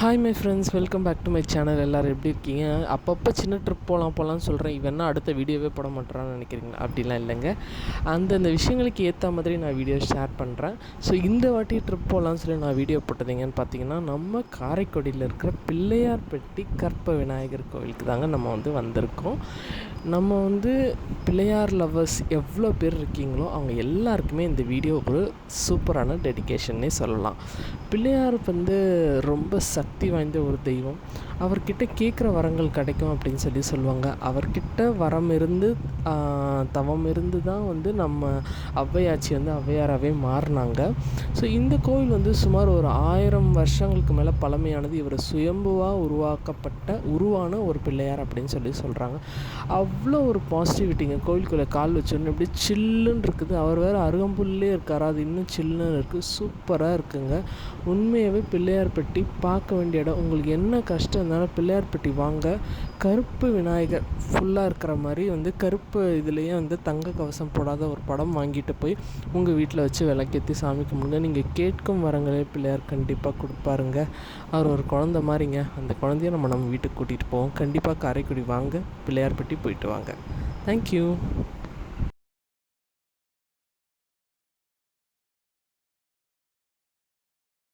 Hi my friends welcome back to my channel எல்லோரும் எப்படி இருக்கீங்க? அப்பப்போ சின்ன ட்ரிப் போகலாம் போகலான்னு சொல்கிறேன் இவன்னா அடுத்த வீடியோவே போட மாட்டேறான்னு நினைக்கிறீங்களா? அப்படிலாம் இல்லைங்க. அந்தந்த விஷயங்களுக்கு ஏற்ற மாதிரி நான் வீடியோ ஷேர் பண்ணுறேன் ஸோ இந்த வாட்டி ட்ரிப் போகலான்னு சொல்லி நான் வீடியோ போட்டதுங்கன்னு பார்த்தீங்கன்னா நம்ம காரைக்குடியில் இருக்கிற பிள்ளையார்பட்டி கற்ப விநாயகர் கோவிலுக்கு தாங்க நம்ம வந்து வந்திருக்கோம். நம்ம வந்து பிள்ளையார் லவ்வர்ஸ் எவ்வளோ பேர் இருக்கீங்களோ அவங்க எல்லாருக்குமே இந்த வீடியோ ஒரு சூப்பரான டெடிகேஷன்னே சொல்லலாம். பிள்ளையார் வந்து ரொம்ப சக்தி வாய்ந்த ஒரு தெய்வம். அவர்கிட்ட கேட்குற வரங்கள் கிடைக்கும் அப்படின்னு சொல்லி சொல்லுவாங்க. அவர்கிட்ட வரம் இருந்து தவம் இருந்து தான் வந்து நம்ம ஔவையாச்சி வந்து ஔவையாராகவே மாறினாங்க. ஸோ இந்த கோவில் வந்து சுமார் ஒரு ஆயிரம் வருஷங்களுக்கு மேலே பழமையானது. இவர் சுயம்புவாக உருவாக்கப்பட்ட உருவான ஒரு பிள்ளையார் அப்படின்னு சொல்லி சொல்கிறாங்க அவ் அவ்வளோ ஒரு பாசிட்டிவிட்டிங்க கோவிலுக்குள்ளே கால் வச்சோன்னு அப்படியே சில்லுன்னு இருக்குது. அவர் வேறு அருகம்புல்லே இருக்கார். அது இன்னும் சில்லுன்னு இருக்குது சூப்பராக இருக்குங்க. உண்மையாகவே பிள்ளையார்பட்டி பார்க்க வேண்டிய இடம். உங்களுக்கு என்ன கஷ்டம் இருந்தாலும் பிள்ளையார்பட்டி வாங்க. கருப்பு விநாயகர் ஃபுல்லாக இருக்கிற மாதிரி வந்து கருப்பு இதுலேயே வந்து தங்க கவசம் போடாத ஒரு படம் வாங்கிட்டு போய் உங்கள் வீட்டில் வச்சு விளக்கேற்றி சாமி கும்பிடுங்க. நீங்கள் கேட்கும் வரங்களே பிள்ளையார் கண்டிப்பாக கொடுப்பாருங்க. அவர் ஒரு குழந்த மாதிரிங்க. அந்த குழந்தைய நம்ம நம்ம வீட்டுக்கு கூட்டிகிட்டு போவோம். கண்டிப்பாக காரைக்குடி வாங்க. பிள்ளையார்பட்டி போயிட்டு வாங்க. தேங்க்யூ